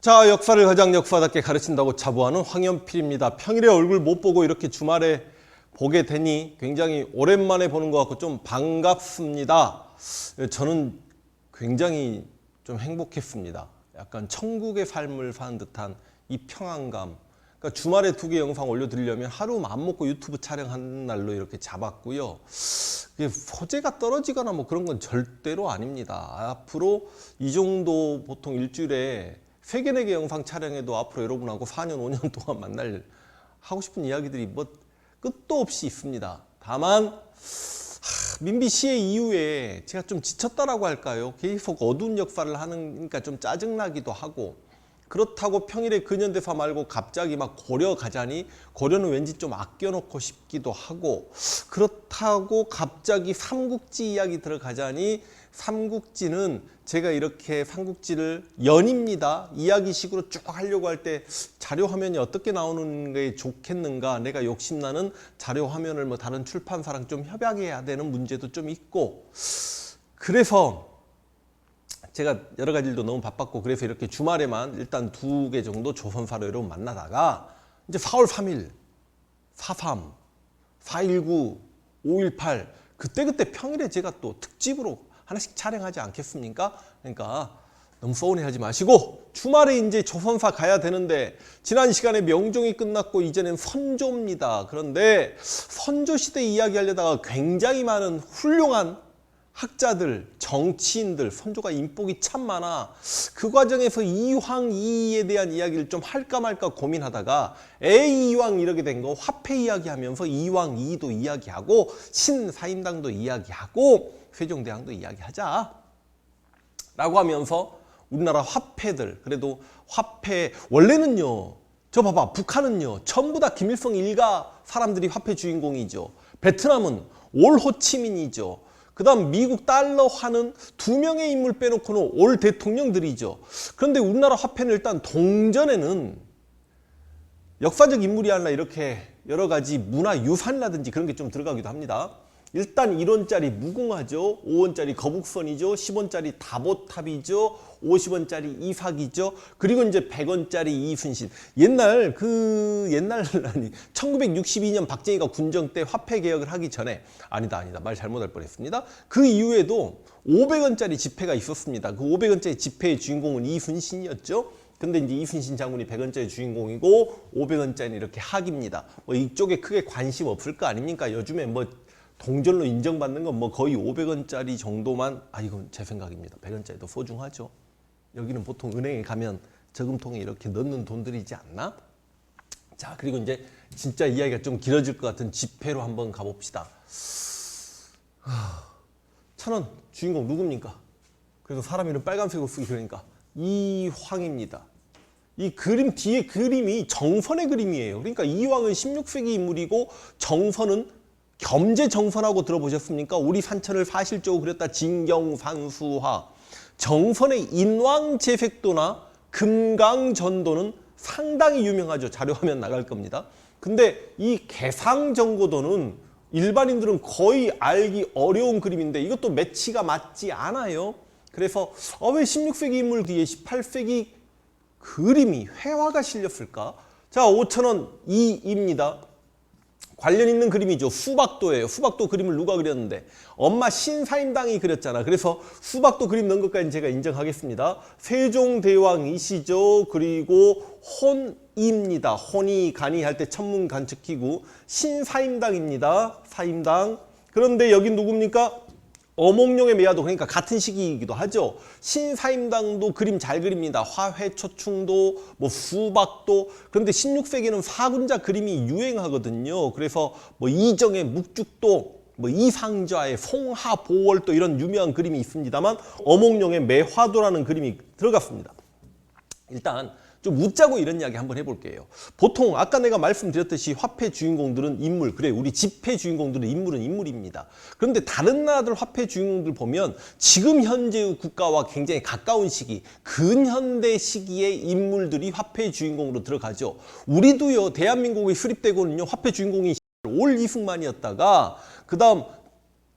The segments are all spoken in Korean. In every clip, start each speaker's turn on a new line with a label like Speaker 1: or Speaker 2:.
Speaker 1: 자, 역사를 가장 역사답게 가르친다고 자부하는 황현필입니다. 평일에 얼굴 못 보고 이렇게 주말에 보게 되니 굉장히 오랜만에 보는 것 같고 좀 반갑습니다. 저는 굉장히 좀 행복했습니다. 약간 천국의 삶을 사는 듯한 이 평안감. 그러니까 주말에 두 개 영상 올려드리려면 하루 맘 먹고 유튜브 촬영하는 날로 이렇게 잡았고요. 소재가 떨어지거나 뭐 그런 건 절대로 아닙니다. 앞으로 이 정도 보통 일주일에 세 개, 네개 영상 촬영해도 앞으로 여러분하고 4년, 5년 동안 만날 하고 싶은 이야기들이 뭐 끝도 없이 있습니다. 다만 하, 민비 씨의 이후에 제가 좀 지쳤다라고 할까요? 계속 어두운 역사를 하니까 좀 짜증나기도 하고 그렇다고 평일에 근현대사 말고 갑자기 막 고려 가자니 고려는 왠지 좀 아껴놓고 싶기도 하고 그렇다고 갑자기 삼국지 이야기 들어가자니 삼국지는 제가 이렇게 삼국지를 연입니다. 이야기식으로 쭉 하려고 할 때 자료 화면이 어떻게 나오는 게 좋겠는가? 내가 욕심나는 자료 화면을 뭐 다른 출판사랑 좀 협약해야 되는 문제도 좀 있고. 그래서 제가 여러 가지 일도 너무 바빴고 그래서 이렇게 주말에만 일단 두 개 정도 조선사로 여러분 만나다가 이제 4월 3일 4.3 4.19 5.18 그때그때 평일에 제가 또 특집으로 하나씩 촬영하지 않겠습니까? 그러니까 너무 서운해하지 마시고 주말에 이제 조선사 가야 되는데 지난 시간에 명종이 끝났고 이제는 선조입니다. 그런데 선조 시대 이야기하려다가 굉장히 많은 훌륭한 학자들, 정치인들, 선조가 인복이 참 많아. 그 과정에서 이황 이에 대한 이야기를 좀 할까 말까 고민하다가 에 이왕 이렇게 된 거 화폐 이야기하면서 이왕 이도 이야기하고 신사임당도 이야기하고 세종대왕도 이야기하자. 라고 하면서 우리나라 화폐들 그래도 화폐 원래는요 저 봐봐 북한은요 전부 다 김일성 일가 사람들이 화폐 주인공이죠 베트남은 올 호치민이죠 그 다음 미국 달러 화는 두 명의 인물 빼놓고는 올 대통령들이죠. 그런데 우리나라 화폐는 일단 동전에는 역사적 인물이 아니라 이렇게 여러 가지 문화 유산이라든지 그런 게 좀 들어가기도 합니다 일단 1원짜리 무궁화죠. 5원짜리 거북선이죠. 10원짜리 다보탑이죠. 50원짜리 이삭이죠. 그리고 이제 100원짜리 이순신. 옛날 그 옛날 아니 1962년 박정희가 군정 때 화폐 개혁을 하기 전에 아니다 아니다 말 잘못할 뻔했습니다. 그 이후에도 500원짜리 지폐가 있었습니다. 그 500원짜리 지폐의 주인공은 이순신이었죠. 근데 이제 이순신 장군이 100원짜리 주인공이고 500원짜리 이렇게 학입니다. 뭐 이쪽에 크게 관심 없을 거 아닙니까? 요즘에 뭐 동전로 인정받는 건 뭐 거의 500원짜리 정도만 아 이건 제 생각입니다. 100원짜리도 소중하죠. 여기는 보통 은행에 가면 저금통에 이렇게 넣는 돈들이지 않나? 자 그리고 이제 진짜 이야기가 좀 길어질 것 같은 지폐로 한번 가봅시다. 천원 주인공 누굽니까? 그래서 사람 이름 빨간색으로 쓰기 그러니까 이황입니다. 이 그림 뒤에 그림이 정선의 그림이에요. 그러니까 이황은 16세기 인물이고 정선은 겸재정선하고 들어보셨습니까? 우리 산천을 사실적으로 그렸다 진경산수화. 정선의 인왕제색도나 금강전도는 상당히 유명하죠. 자료화면 나갈 겁니다. 근데 이 개상정고도는 일반인들은 거의 알기 어려운 그림인데 이것도 매치가 맞지 않아요. 그래서 어, 왜 16세기 인물 뒤에 18세기 그림이 회화가 실렸을까? 자, 5천원 이입니다. 관련 있는 그림이죠. 수박도예요. 수박도 그림을 누가 그렸는데 엄마 신사임당이 그렸잖아. 그래서 수박도 그림 넣은 것까지 제가 인정하겠습니다. 세종대왕이시죠. 그리고 혼입니다. 혼이 간이 할 때 천문 관측기구 신사임당입니다. 사임당. 그런데 여기 누굽니까? 어몽룡의 매화도 그러니까 같은 시기이기도 하죠. 신사임당도 그림 잘 그립니다. 화훼초충도, 뭐 수박도. 그런데 16세기는 사군자 그림이 유행하거든요. 그래서 뭐 이정의 묵죽도, 뭐 이상좌의 송하보월도 이런 유명한 그림이 있습니다만 어몽룡의 매화도라는 그림이 들어갔습니다. 일단 좀 웃자고 이런 이야기 한번 해볼게요. 보통 아까 내가 말씀드렸듯이 화폐 주인공들은 인물, 그래 우리 지폐 주인공들은 인물은 인물입니다. 그런데 다른 나라들 화폐 주인공들 보면 지금 현재의 국가와 굉장히 가까운 시기, 근현대 시기의 인물들이 화폐 주인공으로 들어가죠. 우리도요 대한민국이 수립되고는요 화폐 주인공이 올 이승만이었다가 그 다음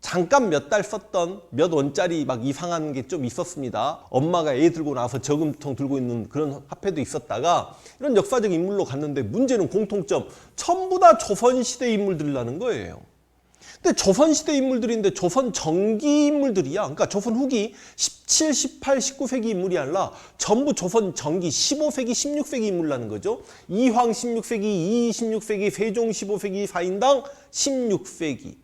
Speaker 1: 잠깐 몇 달 썼던 몇 원짜리 막 이상한 게 좀 있었습니다. 엄마가 애 들고 나서 저금통 들고 있는 그런 화폐도 있었다가 이런 역사적 인물로 갔는데 문제는 공통점 전부 다 조선시대 인물들이라는 거예요. 근데 조선시대 인물들인데 조선 전기 인물들이야. 그러니까 조선 후기 17, 18, 19세기 인물이 아니라 전부 조선 전기 15세기, 16세기 인물이라는 거죠. 이황 16세기, 이 16세기, 세종 15세기, 사인당 16세기.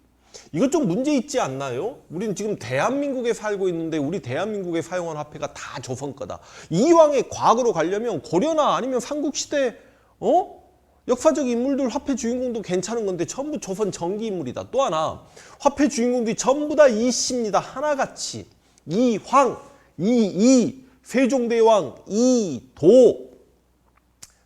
Speaker 1: 이것 좀 문제 있지 않나요? 우리는 지금 대한민국에 살고 있는데 우리 대한민국에 사용한 화폐가 다 조선 거다. 이왕의 과거로 가려면 고려나 아니면 삼국시대 어? 역사적 인물들 화폐 주인공도 괜찮은 건데 전부 조선 전기 인물이다. 또 하나 화폐 주인공들이 전부 다 이씨입니다. 하나같이 이황, 이이, 세종대왕, 이도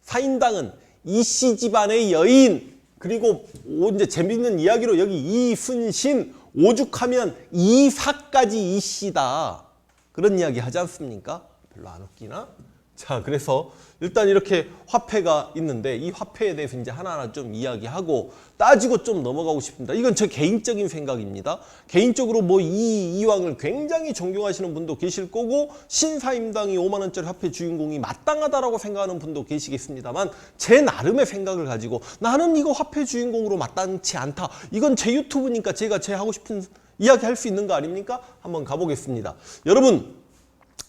Speaker 1: 사인당은 이씨 집안의 여인 그리고 오- 이제 재밌는 이야기로 여기 이순신 오죽하면 이사까지 이씨다 그런 이야기 하지 않습니까? 별로 안 웃기나? 자 그래서 일단 이렇게 화폐가 있는데 이 화폐에 대해서 이제 하나하나 좀 이야기하고 따지고 좀 넘어가고 싶습니다. 이건 제 개인적인 생각입니다. 개인적으로 뭐 이 이왕을 굉장히 존경하시는 분도 계실 거고 신사임당이 5만 원짜리 화폐 주인공이 마땅하다라고 생각하는 분도 계시겠습니다만 제 나름의 생각을 가지고 나는 이거 화폐 주인공으로 마땅치 않다. 이건 제 유튜브니까 제가 제 하고 싶은 이야기 할 수 있는 거 아닙니까? 한번 가보겠습니다. 여러분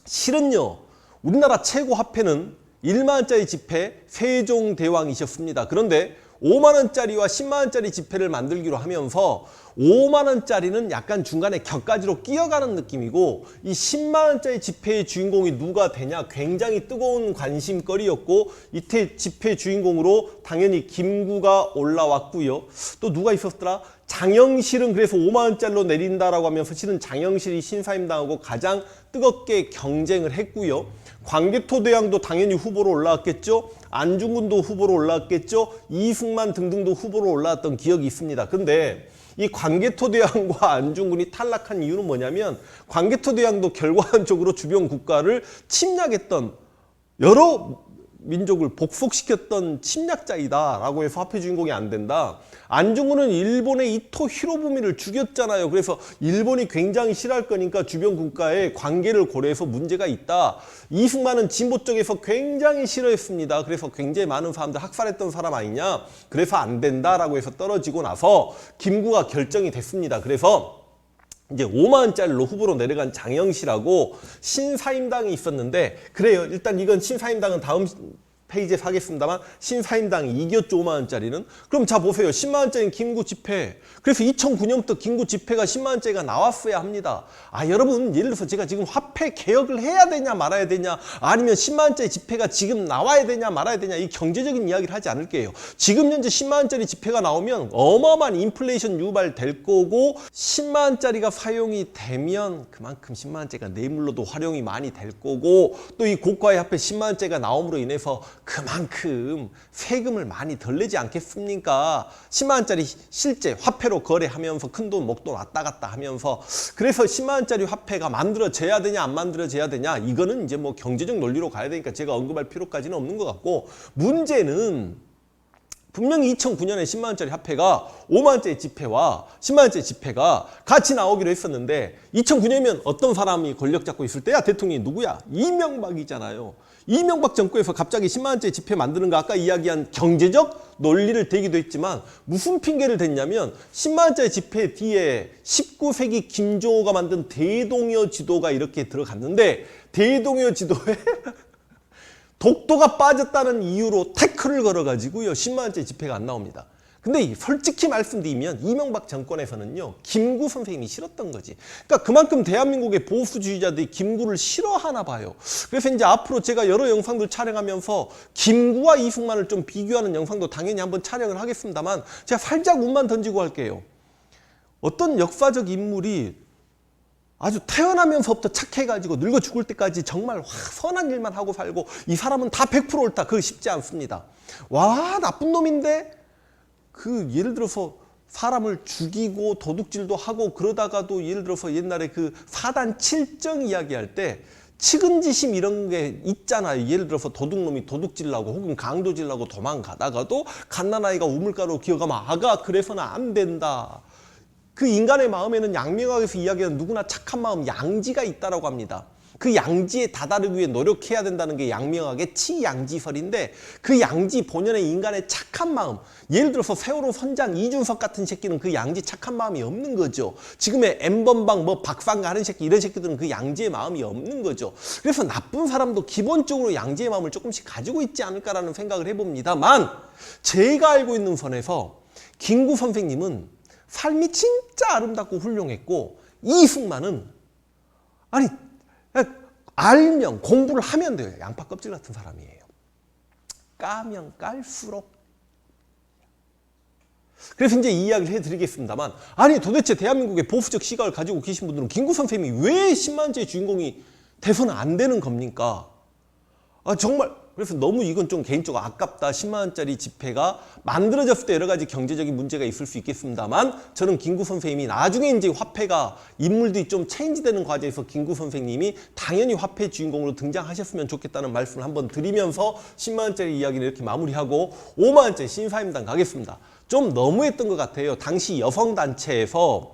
Speaker 1: 실은요 우리나라 최고 화폐는 1만 원짜리 지폐 세종대왕이셨습니다. 그런데 5만 원짜리와 10만 원짜리 지폐를 만들기로 하면서 5만 원짜리는 약간 중간에 격가지로 끼어가는 느낌이고 이 10만 원짜리 지폐의 주인공이 누가 되냐 굉장히 뜨거운 관심거리였고 이때 지폐 주인공으로 당연히 김구가 올라왔고요. 또 누가 있었더라? 장영실은 그래서 5만 원짜리로 내린다라고 하면서 실은 장영실이 신사임당하고 가장 뜨겁게 경쟁을 했고요. 광개토대왕도 당연히 후보로 올라왔겠죠. 안중근도 후보로 올라왔겠죠. 이승만 등등도 후보로 올라왔던 기억이 있습니다. 근데 이 광개토대왕과 안중근이 탈락한 이유는 뭐냐면 광개토대왕도 결과적으로 주변 국가를 침략했던 여러 민족을 복속시켰던 침략자이다라고 해서 화폐 주인공이 안 된다. 안중근은 일본의 이토 히로부미를 죽였잖아요. 그래서 일본이 굉장히 싫어할 거니까 주변 국가의 관계를 고려해서 문제가 있다. 이승만은 진보 쪽에서 굉장히 싫어했습니다. 그래서 굉장히 많은 사람들 학살했던 사람 아니냐. 그래서 안 된다라고 해서 떨어지고 나서 김구가 결정이 됐습니다. 그래서 이제 5만 원짜리로 후보로 내려간 장영실하고 신사임당이 있었는데 그래요. 일단 이건 신사임당은 다음 페이지에 하겠습니다만 신사임당이 이겼죠 5만 원짜리는. 그럼 자 보세요. 10만 원짜리 김구 지폐 그래서 2009년부터 김구 지폐가 10만 원짜리가 나왔어야 합니다. 아 여러분 예를 들어서 제가 지금 화폐 개혁을 해야 되냐 말아야 되냐 아니면 10만 원짜리 지폐가 지금 나와야 되냐 말아야 되냐 이 경제적인 이야기를 하지 않을게요. 지금 현재 10만 원짜리 지폐가 나오면 어마어마한 인플레이션 유발될 거고 10만 원짜리가 사용이 되면 그만큼 10만 원짜리가 뇌물로도 활용이 많이 될 거고 또 이 고가의 화폐 10만 원짜리가 나옴으로 인해서 그만큼 세금을 많이 덜 내지 않겠습니까? 10만 원짜리 실제 화폐로 거래하면서 큰돈 목돈 왔다 갔다 하면서 그래서 10만 원짜리 화폐가 만들어져야 되냐 안 만들어져야 되냐 이거는 이제 뭐 경제적 논리로 가야 되니까 제가 언급할 필요까지는 없는 것 같고 문제는 분명히 2009년에 10만 원짜리 화폐가 5만 원짜리 지폐와 10만 원짜리 지폐가 같이 나오기로 했었는데 2009년이면 어떤 사람이 권력 잡고 있을 때야 대통령이 누구야? 이명박이잖아요. 이명박 정권에서 갑자기 10만 원짜리 지폐 만드는 거 아까 이야기한 경제적 논리를 대기도 했지만 무슨 핑계를 댔냐면 10만 원짜리 지폐 뒤에 19세기 김조호가 만든 대동여 지도가 이렇게 들어갔는데 대동여 지도에 독도가 빠졌다는 이유로 태클을 걸어가지고요 10만 원짜리 지폐가 안 나옵니다. 근데 솔직히 말씀드리면 이명박 정권에서는요 김구 선생님이 싫었던 거지. 그러니까 그만큼 대한민국의 보수주의자들이 김구를 싫어하나 봐요. 그래서 이제 앞으로 제가 여러 영상들 촬영하면서 김구와 이승만을 좀 비교하는 영상도 당연히 한번 촬영을 하겠습니다만 제가 살짝 운만 던지고 할게요. 어떤 역사적 인물이 아주 태어나면서부터 착해가지고 늙어 죽을 때까지 정말 와, 선한 일만 하고 살고 이 사람은 다 100% 옳다. 그거 쉽지 않습니다. 와 나쁜 놈인데 그 예를 들어서 사람을 죽이고 도둑질도 하고 그러다가도 예를 들어서 옛날에 그 사단 칠정 이야기할 때 측은지심 이런 게 있잖아요. 예를 들어서 도둑놈이 도둑질하고 혹은 강도질하고 도망가다가도 갓난아이가 우물가로 기어가면 아가 그래서는 안 된다. 그 인간의 마음에는 양명학에서 이야기하는 누구나 착한 마음 양지가 있다라고 합니다. 그 양지에 다다르기 위해 노력해야 된다는 게 양명학의 치양지설인데 그 양지 본연의 인간의 착한 마음 예를 들어서 세월호 선장 이준석 같은 새끼는 그 양지 착한 마음이 없는 거죠 지금의 엠번방 뭐 박상가 하는 새끼 이런 새끼들은 그 양지의 마음이 없는 거죠 그래서 나쁜 사람도 기본적으로 양지의 마음을 조금씩 가지고 있지 않을까라는 생각을 해봅니다만 제가 알고 있는 선에서 김구 선생님은 삶이 진짜 아름답고 훌륭했고 이승만은 아니 알면 공부를 하면 돼요. 양파 껍질 같은 사람이에요. 까면 깔수록 그래서 이제 이 이야기를 해드리겠습니다만 아니 도대체 대한민국의 보수적 시각을 가지고 계신 분들은 김구 선생님이 왜 10만째 주인공이 돼서는 안 되는 겁니까? 아 정말 그래서 너무 이건 좀 개인적으로 아깝다. 10만 원짜리 지폐가 만들어졌을 때 여러 가지 경제적인 문제가 있을 수 있겠습니다만 저는 김구 선생님이 나중에 이제 화폐가 인물들이 좀 체인지되는 과정에서 김구 선생님이 당연히 화폐 주인공으로 등장하셨으면 좋겠다는 말씀을 한번 드리면서 10만 원짜리 이야기를 이렇게 마무리하고 5만 원짜리 신사임당 가겠습니다. 좀 너무했던 것 같아요. 당시 여성단체에서